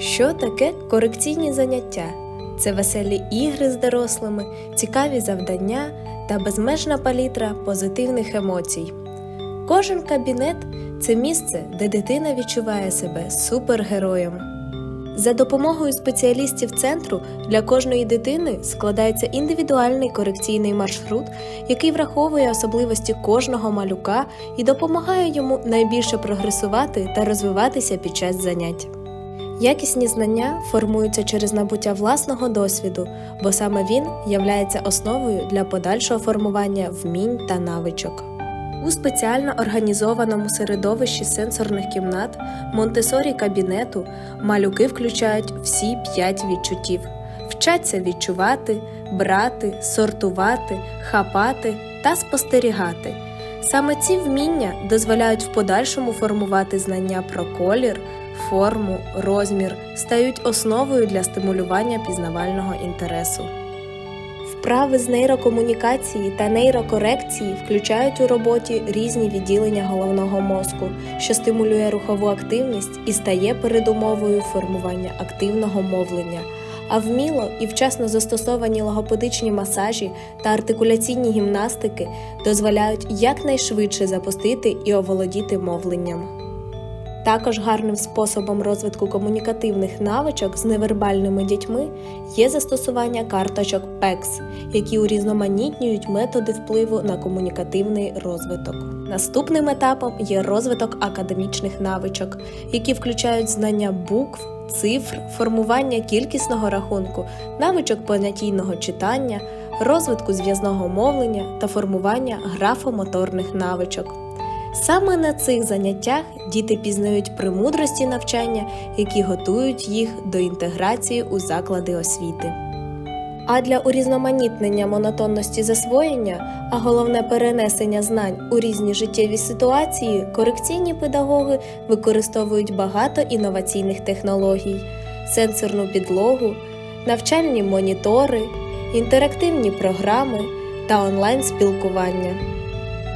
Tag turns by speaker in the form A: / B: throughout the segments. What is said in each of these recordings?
A: Що таке корекційні заняття? Це веселі ігри з дорослими, цікаві завдання та безмежна палітра позитивних емоцій. Кожен кабінет це місце, де дитина відчуває себе супергероєм. За допомогою спеціалістів центру для кожної дитини складається індивідуальний корекційний маршрут, який враховує особливості кожного малюка і допомагає йому найбільше прогресувати та розвиватися під час занять. Якісні знання формуються через набуття власного досвіду, бо саме він являється основою для подальшого формування вмінь та навичок. У спеціально організованому середовищі сенсорних кімнат Монтесорі кабінету малюки включають всі п'ять відчуттів, вчаться відчувати, брати, сортувати, хапати та спостерігати. Саме ці вміння дозволяють в подальшому формувати знання про колір, форму, розмір, стають основою для стимулювання пізнавального інтересу. Вправи з нейрокомунікації та нейрокорекції включають у роботі різні відділення головного мозку, що стимулює рухову активність і стає передумовою формування активного мовлення. А вміло і вчасно застосовані логопедичні масажі та артикуляційні гімнастики дозволяють якнайшвидше запустити і оволодіти мовленням. Також гарним способом розвитку комунікативних навичок з невербальними дітьми є застосування карточок PEX, які урізноманітнюють методи впливу на комунікативний розвиток. Наступним етапом є розвиток академічних навичок, які включають знання букв, цифр, формування кількісного рахунку, навичок понятійного читання, розвитку зв'язного мовлення та формування графомоторних навичок. Саме на цих заняттях діти пізнають премудрості навчання, які готують їх до інтеграції у заклади освіти. А для урізноманітнення монотонності засвоєння, а головне перенесення знань у різні життєві ситуації, корекційні педагоги використовують багато інноваційних технологій, сенсорну підлогу, навчальні монітори, інтерактивні програми та онлайн-спілкування.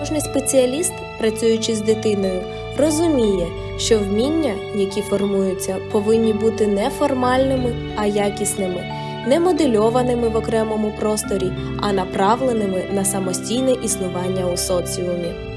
A: Кожний спеціаліст, працюючи з дитиною, розуміє, що вміння, які формуються, повинні бути не формальними, а якісними, не модельованими в окремому просторі, а направленими на самостійне існування у соціумі.